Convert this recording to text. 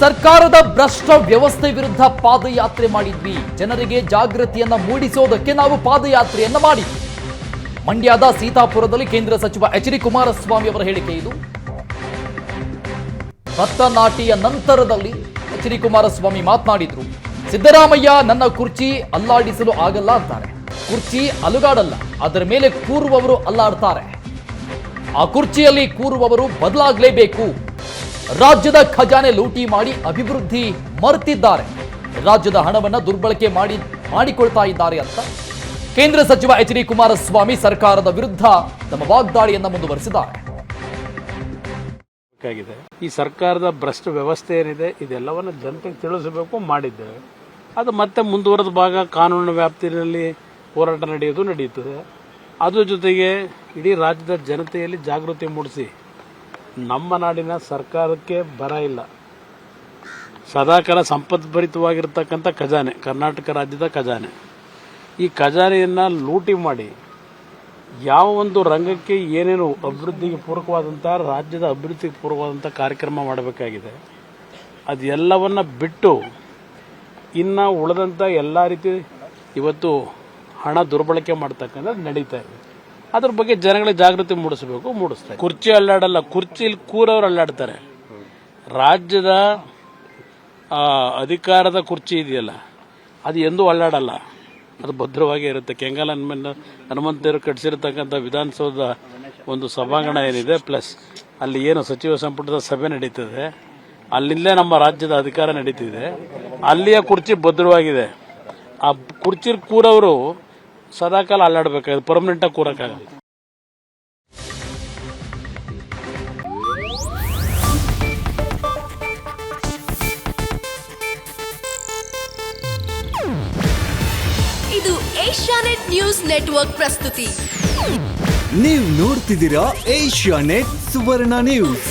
ಸರ್ಕಾರದ ಭ್ರಷ್ಟ ವ್ಯವಸ್ಥೆ ವಿರುದ್ಧ ಪಾದಯಾತ್ರೆ ಮಾಡಿದ್ವಿ. ಜನರಿಗೆ ಜಾಗೃತಿಯನ್ನ ಮೂಡಿಸೋದಕ್ಕೆ ನಾವು ಪಾದಯಾತ್ರೆಯನ್ನ ಮಾಡಿದ್ವಿ. ಮಂಡ್ಯದ ಸೀತಾಪುರದಲ್ಲಿ ಕೇಂದ್ರ ಸಚಿವ ಎಚ್ ಡಿ ಕುಮಾರಸ್ವಾಮಿ ಅವರ ಹೇಳಿಕೆ ಇದು. ಭತ್ತ ನಾಟಿಯ ನಂತರದಲ್ಲಿ ಎಚ್ ಡಿ ಕುಮಾರಸ್ವಾಮಿ ಮಾತನಾಡಿದ್ರು. ಸಿದ್ದರಾಮಯ್ಯ, ನನ್ನ ಕುರ್ಚಿ ಅಲ್ಲಾಡಿಸಲು ಆಗಲ್ಲ ಅಂತಾರೆ. ಕುರ್ಚಿ ಅಲುಗಾಡಲ್ಲ, ಅದರ ಮೇಲೆ ಕೂರುವವರು ಅಲ್ಲಾಡ್ತಾರೆ. ಆ ಕುರ್ಚಿಯಲ್ಲಿ ಕೂರುವವರು ಬದಲಾಗಲೇಬೇಕು. ರಾಜ್ಯದ ಖಜಾನೆ ಲೂಟಿ ಮಾಡಿ ಅಭಿವೃದ್ಧಿ ಮರೆತಿದ್ದಾರೆ. ರಾಜ್ಯದ ಹಣವನ್ನು ದುರ್ಬಳಕೆ ಮಾಡಿ, ಮಾಡಿಕೊಳ್ತಾ ಇದ್ದಾರೆ ಅಂತ ಕೇಂದ್ರ ಸಚಿವ ಎಚ್ ಡಿ ಕುಮಾರಸ್ವಾಮಿ ಸರ್ಕಾರದ ವಿರುದ್ಧ ತಮ್ಮ ವಾಗ್ದಾಳಿಯನ್ನು ಮುಂದುವರೆಸಿದ್ದಾರೆ. ಈ ಸರ್ಕಾರದ ಭ್ರಷ್ಟ ವ್ಯವಸ್ಥೆ ಏನಿದೆ, ಇದೆಲ್ಲವನ್ನು ಜನತೆಗೆ ತಿಳಿಸಬೇಕು ಮಾಡಿದ್ದೇವೆ. ಅದು ಮತ್ತೆ ಮುಂದುವರೆದ ಭಾಗ ಕಾನೂನಿನ ವ್ಯಾಪ್ತಿಯಲ್ಲಿ ಹೋರಾಟ ನಡೆಯೋದು ನಡೆಯುತ್ತದೆ. ಅದರ ಜೊತೆಗೆ ಇಡೀ ರಾಜ್ಯದ ಜನತೆಯಲ್ಲಿ ಜಾಗೃತಿ ಮೂಡಿಸಿ ನಮ್ಮ ನಾಡಿನ ಸರ್ಕಾರಕ್ಕೆ ಬರ ಇಲ್ಲ. ಸದಾಕಾಲ ಸಂಪದ್ಭರಿತವಾಗಿರ್ತಕ್ಕಂಥ ಖಜಾನೆ, ಕರ್ನಾಟಕ ರಾಜ್ಯದ ಖಜಾನೆ. ಈ ಖಜಾನೆಯನ್ನು ಲೂಟಿ ಮಾಡಿ ಯಾವ ಒಂದು ರಂಗಕ್ಕೆ ಏನೇನು ಅಭಿವೃದ್ಧಿಗೆ ಪೂರಕವಾದಂಥ ರಾಜ್ಯದ ಅಭಿವೃದ್ಧಿಗೆ ಪೂರಕವಾದಂಥ ಕಾರ್ಯಕ್ರಮ ಮಾಡಬೇಕಾಗಿದೆ. ಅದೆಲ್ಲವನ್ನು ಬಿಟ್ಟು ಇನ್ನು ಉಳಿದಂಥ ಎಲ್ಲ ರೀತಿ ಇವತ್ತು ಹಣ ದುರ್ಬಳಕೆ ಮಾಡ್ತಕ್ಕಂಥದ್ದು ನಡೀತಾ ಇದೆ. ಅದ್ರ ಬಗ್ಗೆ ಜನಗಳಿಗೆ ಜಾಗೃತಿ ಮೂಡಿಸಬೇಕು ಮೂಡಿಸ್ತಾರೆ ಕುರ್ಚಿ ಅಲ್ಲಾಡಲ್ಲ, ಕುರ್ಚಿಲಿ ಕೂರವ್ರು ಅಲ್ಲಾಡ್ತಾರೆ. ರಾಜ್ಯದ ಅಧಿಕಾರದ ಕುರ್ಚಿ ಇದೆಯಲ್ಲ, ಅದು ಎಂದೂ ಅಲ್ಲಾಡಲ್ಲ. ಅದು ಭದ್ರವಾಗಿ ಇರುತ್ತೆ. ಕೆಂಗಲ್ ಹನುಮನ್, ಹನುಮಂತರು ಕಟ್ಟಿಸಿರ್ತಕ್ಕಂಥ ವಿಧಾನಸೌಧ ಒಂದು ಸಭಾಂಗಣ ಏನಿದೆ, ಪ್ಲಸ್ ಅಲ್ಲಿ ಏನು ಸಚಿವ ಸಂಪುಟದ ಸಭೆ ನಡೀತದೆ, ಅಲ್ಲಿಂದಲೇ ನಮ್ಮ ರಾಜ್ಯದ ಅಧಿಕಾರ ನಡೀತಿದೆ. ಅಲ್ಲಿಯ ಕುರ್ಚಿ ಭದ್ರವಾಗಿದೆ. ಆ ಕುರ್ಚಿ ಕೂರವರು ಸದಾಕಾಲ ಅಲ್ಲಾಡಬೇಕಾಗಿದೆ ಪರ್ಮನೆಂಟಾಗಿ ಕೂರಕ್ಕಾಗಲ್ಲ. ಇದು ಏಷ್ಯಾನೆಟ್ ನ್ಯೂಸ್ ನೆಟ್ವರ್ಕ್ ಪ್ರಸ್ತುತಿ. ನೀವು ನೋಡ್ತಿದ್ದೀರಾ ಏಷ್ಯಾನೆಟ್ ಸುವರ್ಣ ನ್ಯೂಸ್.